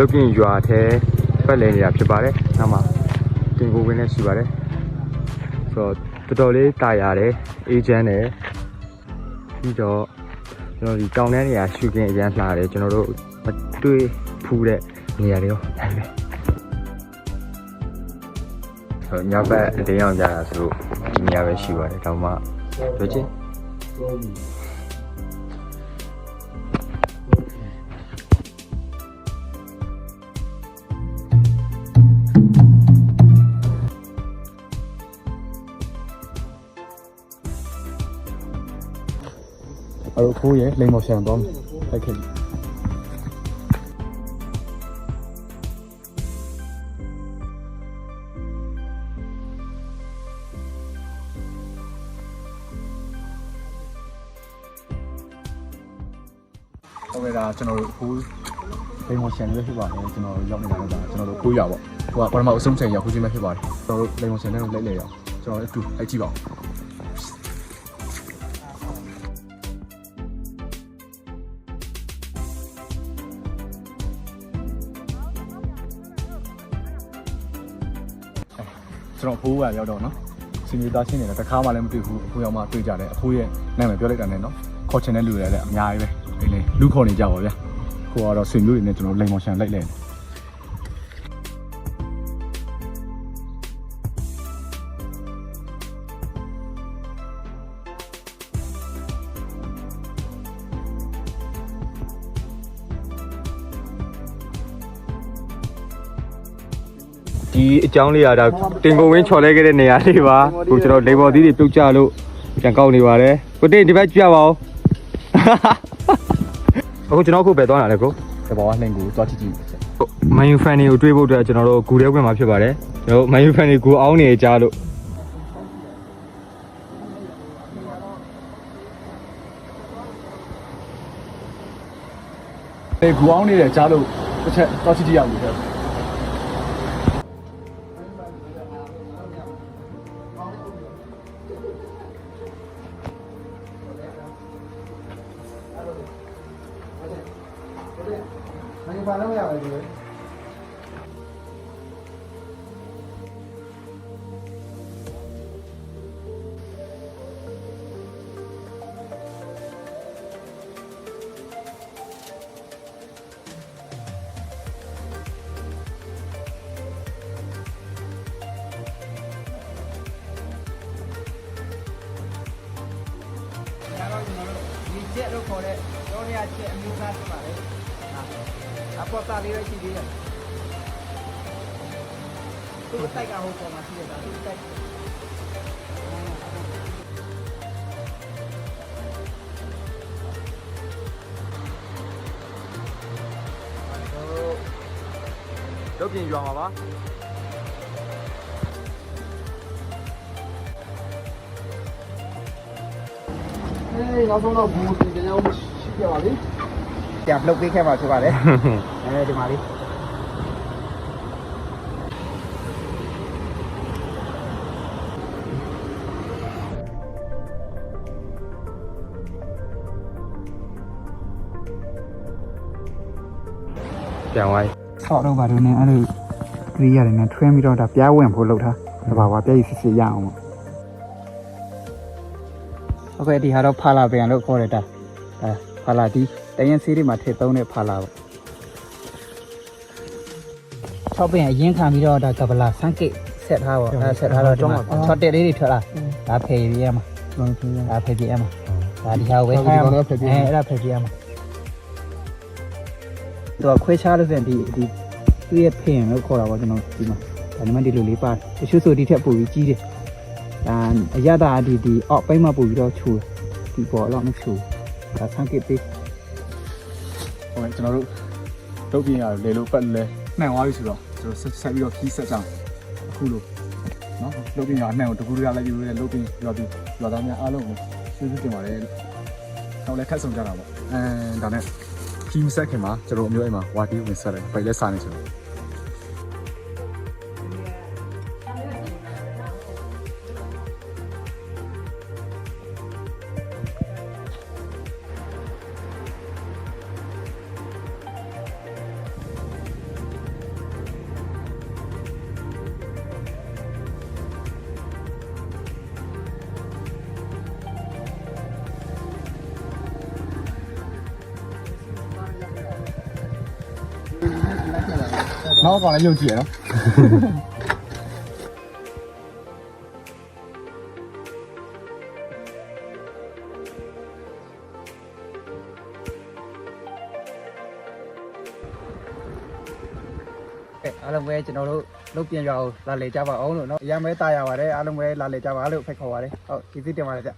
လုတ်ပြင်ရွာထဲပတ်လည်နေတာဖြစ်ပါတယ်နောက်မှာတင်ကိုဝင်းလည်းရှိပါတယ်ဆိုတော့တော်တော်လေးတာရတယ်အေဂျင့်တယ်ပြီးတော့ကျွန်တော်ဒီတောင်ထဲနေရာရှူကင်အရန်လှတယ်ကျွန်တော်တို့မတွေ့ဖူးတဲ့နေရာတွေရောအဲ့ပဲဟိုညဘက်အတင်းအောင်ကြတာဆိုလို့ဒီနေရာပဲရှိပါတယ်တောင်မှတို့ချင်း အဲ့တော့ခိုးရလိမ်မော်ရှန်တော့တိုက်ခဲ့ပြီဟုတ်ကဲ့ဒါကျွန်တော်တို့ခိုးလိမ်မော်ရှန်လေးဖြစ်ပါတယ်ကျွန်တော်ရောက်နေတာတော့ဒါကျွန်တော်တို့ခိုးရပါဟိုကပထမအဆုံးချိန်ရောက်ခိုးခြင်းပဲဖြစ်ပါတယ်ကျွန်တော်တို့လိမ်မော်ရှန်နဲ့လိုက်လေရအောင်ကျွန်တော်တို့အတူလိုက်ကြည့်ပါဦး ကျွန်တော်ဖိုးကရောက်တော့နော်စင်မီသားချင်းနေတယ်တခါမှလည်းမတွေ့ဘူးအခုရောက်မှတွေ့ကြတယ်အခုရဲ့နာမည်ပြောလိုက်တာနဲ့နော်ခေါ်ချင်တဲ့လူတွေလည်းအများကြီးပဲဒီလေလူခေါ်နေကြပါဗျာကိုကတော့ဆွေမျိုးတွေနဲ့ကျွန်တော်လိမ်မော်ရှန်လိုက်လဲ ဒီအကြောင်းလေးရတာတင်ကိုဝင်းချော်လဲခဲ့တဲ့နေရာလေးပါခုကျွန်တော်လေဘော်သီးတွေပြုတ်ကြလို့ပြန်ကောက်နေပါတယ်ကိုတိတ်ဒီဘက်ကြည့်ရပါဦးအခုကျွန်တော်ခုပဲသွားတာလေကိုဒီဘောကနှိမ်ကိုတွားကြည့်ကြည့်မန်ယူဖန်တွေကိုတွေးဖို့အတွက်ကျွန်တော်တို့ဂူထဲဝင်มาဖြစ်ပါတယ်ကျွန်တော်မန်ယူဖန်တွေဂူအောင်းနေကြလို့အဲဂူအောင်နေတယ်ကြားလို့တစ်ချက်တွားကြည့်ကြည့်ရအောင်လေ ဒါတော့ကျွန်တော်တို့ဒီကျက်လို့ခေါ် တဲ့ကျောင်းရကျက်အမျိုးသားဖြစ်ပါလေအပေါ်သားလေးရရှိသေးတယ်သူ့တိုက်ကဟိုပေါ်မှာရှိတယ်ဒါသူ့တိုက်လုတ်ပြင်ရွာမှာပါအေးနောက်ဆုံးတော့ဘူးတင်ကြအောင်ရှိ ပြပါလေ ပြန်လှုပ်ပေးခဲ့မှာဖြစ်ပါလေအဲဒီမှာလေး ပြန်သွား ဆောက်တော့ပါတော့ねအဲ့လိုကရိယာတွေနဲ့ထွင်းပြီးတော့ဒါပြားဝင်ဖို့လုပ်ထားတဘာဝပြည့်စစ်စစ်ရအောင်ပေါ့โอเคဒီဟာတော့ဖာလာပြန်လို့ခေါ်တယ်ဒါဒါ ဖာလာဒီတရင်ဆေးတွေမှာထည့်သုံးတဲ့ဖာလာပေါ့၆ပင်အရင်ခံပြီးတော့ဒါကပလာဆန်းကိတ်ဆက်ထားပေါ့ဒါဆက်ထားတော့ဒီမှာ၆တက်လေးတွေထွက်လာဒါဖယ်ရရမှာဒါဖယ်ပြရမှာဒါဒီဟာဝဲခိုင်းရမှာအဲအဲ့ဒါဖယ်ပြရမှာသူကခွဲခြားလို့ဆိုရင်ဒီဒီသူ့ရဲ့ဖင်လို့ခေါ်တာပေါ့ကျွန်တော်ဒီမှာဒါနမဒီလိုလေးပါတယ်တချို့ဆိုဒီထက်ပိုပြီးကြီးတယ်ဒါအရသာဒီဒီအော့ပိတ်မှပိုပြီးတော့ချူဒီပေါ်တော့မချူ ဒါဆန်းကိတ်ပေးဟုတ်ကဲ့ကျွန်တော်တို့တုတ်ပြင်းရတယ်လေလို့ပတ်လဲနှံ့သွားပြီဆိုတော့ကျွန်တော်ဆက်ပြီးတော့ခီးဆက်ကြအောင်အခုလို့နော်လုတ်ပြင်းရနှံ့ကိုတကူတကလိုက်ပြီးလို့လုတ်ပြင်းရွာပြီးရွာသားများအားလုံးကိုဆွေးနွေးတင်ပါတယ်လို့တော့လည်းခက်ဆုံးကြတာပေါ့အဲဒါနဲ့ခီးမဆက်ခင်မှာကျွန်တော်အမျိုးအိမ်မှာဝါတီးဝင်ဆက်တယ်ပိုက်လက်စားနေဆိုတော့ နောက်ကောင်လည်းယုံကြည်ရနော် အဲအားလုံးပဲကျွန်တော်တို့လုတ်ပြင်ရအောင်လာလေကြပါအောင်လို့เนาะအရင်ပဲတာရပါတယ်အားလုံးပဲလာလေကြပါလို့ဖိတ်ခေါ်ပါတယ်ဟုတ်ကျေးဇူးတင်ပါတယ်ဗျ